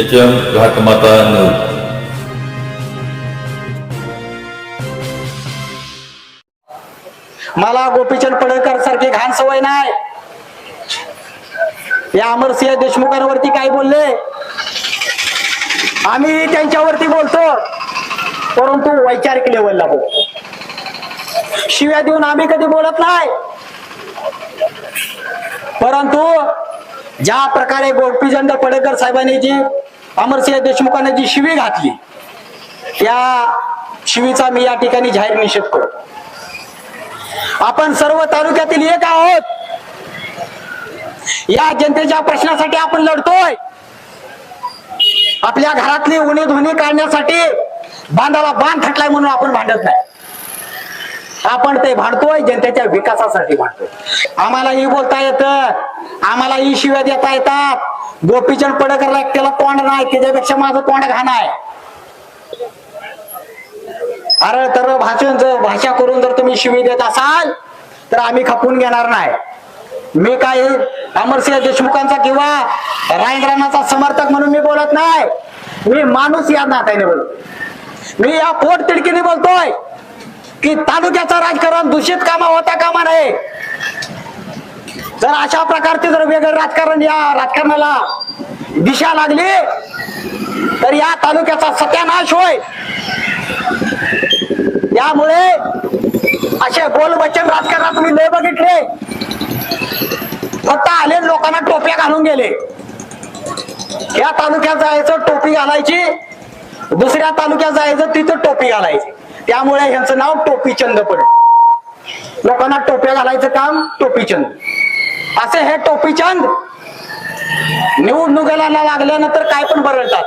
H M Ghatmata news मला गोपीचंद पडळकर सारखी घाण सवय नाही. या अमरसिंह देशमुखांवरती काय बोलले? आम्ही त्यांच्यावरती बोलतो परंतु वैचारिक लेवलला बोल शिव्या देऊन आम्ही कधी बोलत नाही. परंतु ज्या प्रकारे गोपीचंद पडळकर साहेबांनी जी अमरसिंह देशमुखांना जी शिवी घातली त्या शिवीचा मी या ठिकाणी जाहीर निषेध करतो. आपण सर्व तालुक्यातील एक आहोत. या जनतेच्या प्रश्नासाठी आपण लढतोय. आपल्या घरातली उणी धुणी काढण्यासाठी बांधाला बांध थटलाय म्हणून आपण भांडत नाही. आपण ते भांडतोय जनतेच्या विकासासाठी भांडतोय. आम्हालाही बोलता येतं आम्हालाही शिव्या देता येतात. गोपीचंद पडकरला त्याला तोंड नाही त्याच्यापेक्षा माझं तोंड घाण आहे. अरे तर भाषण जर भाषा करून जर तुम्ही शिवी देत असाल तर आम्ही खपून घेणार नाही. मी काय अमरसिंह देशमुखांचा किंवा रायंद्रानाचा समर्थक म्हणून मी बोलत नाही. मी माणूस या नात्याने बोलतो. मी या पोट तिडकीने बोलतोय की तालुक्याचं राजकारण दूषित कामा होता कामा नाही जर अशा प्रकारचे जर वेगळं राजकारण या राजकारणाला दिशा लागली तर या तालुक्याचा सत्यानाश होय. त्यामुळे असे बोलवचन राजकारणात तुम्ही लय बघितले. फक्त आले लोकांना टोप्या घालून गेले. या तालुक्यात जायचं टोपी घालायची दुसऱ्या तालुक्यात जायचं तिथं टोपी घालायची. त्यामुळे ह्यांचं नाव टोपीचंद पडलं. लोकांना टोप्या घालायचं काम टोपीचंद असे हे टोपीचंद निवडणुकीला लागल्यानंतर काय पण बरळतात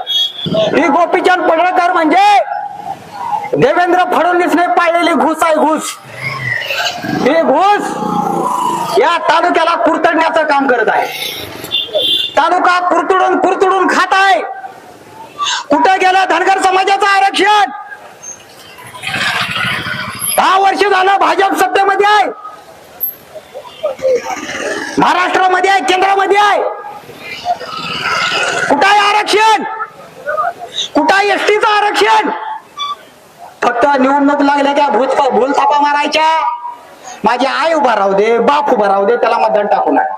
ही गोपीचंद पडळकर म्हणजे देवेंद्र फडणवीसने पाळलेली घुस आहे घुस. हे घुस या तालुक्याला कुरतडण्याचं काम करत आहे. तालुका कुरतडून कुरतडून खात आहे. कुठे गेलं धनगर समाजाचं आरक्षण? दहा वर्ष झालं भाजप सत्तेमध्ये आहे. महाराष्ट्रामध्ये आहे केंद्रामध्ये आहे. कुठं आहे आरक्षण? कुठं आहे एसटीचं आरक्षण? फक्त निवडणूक लागल्या त्या भूत भूल थापा मारायच्या. माझी आई उभा राहू दे बाप उभा राहू दे त्याला मतदान टाकू नका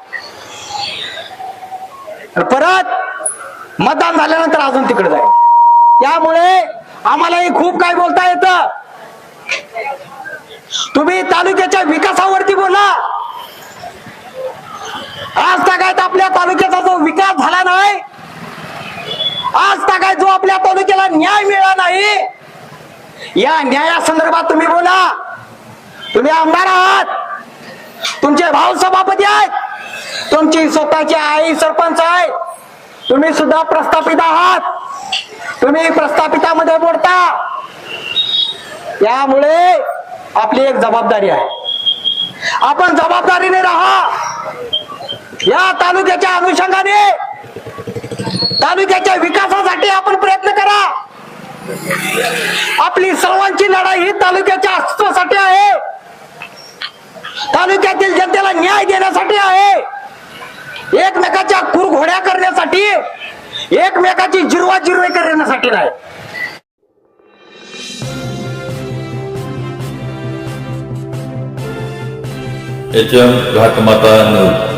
परत मतदान झाल्यानंतर अजून तिकडे जाईल. त्यामुळे आम्हालाही खूप काय बोलता येत. तुम्ही तालुक्याच्या विकास बोला आज आपल्या तालुक्याचा जो विकास झाला नाही आज काय जो आपल्या तालुक्याला न्याय मिळाला नाही या न्यायासंदर्भात तुम्ही बोला. तुम्ही आमदार आहात. तुमचे भाऊ सभापती आहेत. तुमची स्वतःची आई सरपंच आहे. तुम्ही सुद्धा प्रस्थापित आहात. तुम्ही प्रस्थापितामध्ये बोलता. त्यामुळे आपली एक जबाबदारी आहे. आपण जबाबदारीने राहा. या तालुक्याच्या अनुषंगाने तालुक्याच्या विकासासाठी आपण प्रयत्न करा. आपली सर्वांची लढाई ही तालुक्याच्या अस्तित्वासाठी आहे. तालुक्यातील जनतेला न्याय देण्यासाठी आहे. एकमेकाच्या कुरघोड्या करण्यासाठी एकमेकाची जिरवा जिरवे करण्यासाठी नाही. H M Ghatmata news.